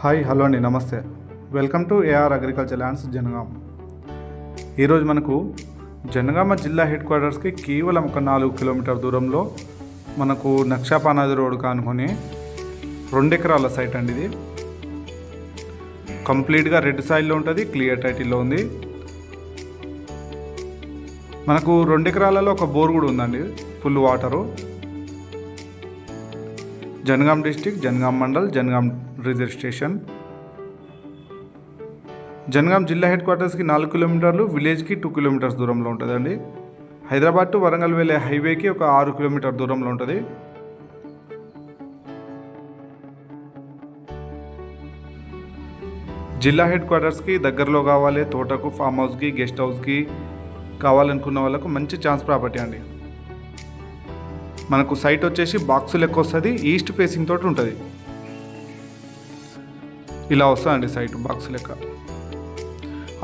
Hi hello అండి నమస్తే. Welcome to AR agriculture lands Jangaon ఈరోజు మనకు జనగామ జిల్లా హెడ్ క్వార్టర్స్కి కేవలం ఒక నాలుగు కిలోమీటర్ దూరంలో మనకు నక్షాపానాది రోడ్ కానుకొని రెండు ఎకరాల సైట్ అండి ఇది. కంప్లీట్గా రెడ్ సాయిల్లో ఉంటుంది క్లియర్ టైటిల్లో ఉంది. మనకు రెండు ఎకరాలలో ఒక బోర్ కూడా ఉందండి full water. Jangaon district Jangaon mandal Jangaon registration Jangaon జిల్లా హెడ్ క్వార్టర్స్కి నాలుగు కిలోమీటర్లు విలేజ్కి టూ కిలోమీటర్స్ దూరంలో ఉంటుందండి. హైదరాబాద్ టు వరంగల్ వెళ్ళే హైవేకి ఒక ఆరు కిలోమీటర్ దూరంలో ఉంటుంది. జిల్లా హెడ్ క్వార్టర్స్కి దగ్గరలో కావాలి తోటకు ఫామ్ హౌస్కి గెస్ట్ హౌస్కి కావాలనుకున్న వాళ్ళకు మంచి ఛాన్స్ ప్రాపర్టీ అండి. మనకు సైట్ వచ్చేసి బాక్స్ లెక్క వస్తుంది ఈస్ట్ ఫేసింగ్ తోటి ఉంటుంది. ఇలా వస్తుందండి సైట్ బాక్స్ లెక్క.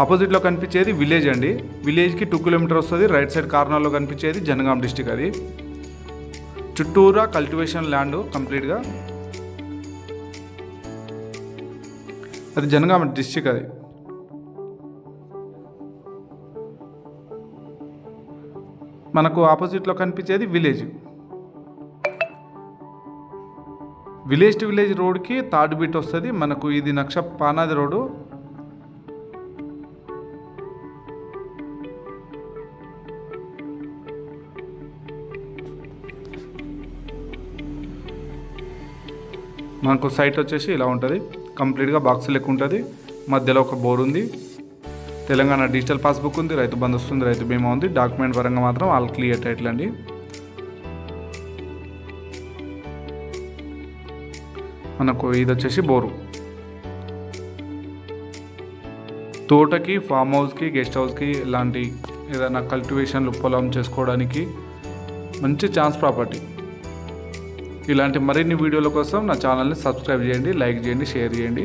ఆపోజిట్లో కనిపించేది విలేజ్ అండి. విలేజ్కి టూ కిలోమీటర్ వస్తుంది రైట్ సైడ్ కార్నర్లో కనిపించేది జనగాం డిస్టిక్ అది. చుట్టూరా కల్టివేషన్ ల్యాండ్ కంప్లీట్గా. అది జనగామ డిస్టిక్ అది. మనకు ఆపోజిట్లో కనిపించేది విలేజ్. విలేజ్ టు విలేజ్ రోడ్కి థర్డ్ బీట్ వస్తుంది. మనకు ఇది నక్ష పానాది రోడ్డు. మనకు సైట్ వచ్చేసి ఇలా ఉంటుంది. కంప్లీట్గా బాక్స్ లెక్క ఉంటుంది. మధ్యలో ఒక బోర్ ఉంది. తెలంగాణ డిజిటల్ పాస్బుక్ ఉంది. రైతు బంధు వస్తుంది. రైతు బీమా ఉంది. డాక్యుమెంట్ పరంగా మాత్రం ఆల్ క్లియర్ టైటిల్ అండి. మనకు ఇది వచ్చేసి బోరు. తోటకి ఫామ్ హౌస్కి గెస్ట్ హౌస్కి ఇలాంటి ఏదైనా కల్టివేషన్లు పొలం చేసుకోవడానికి మంచి ఛాన్స్ ప్రాపర్టీ ఇలాంటి మరిన్ని వీడియోల కోసం నా ఛానల్ని సబ్స్క్రైబ్ చేయండి లైక్ చేయండి షేర్ చేయండి.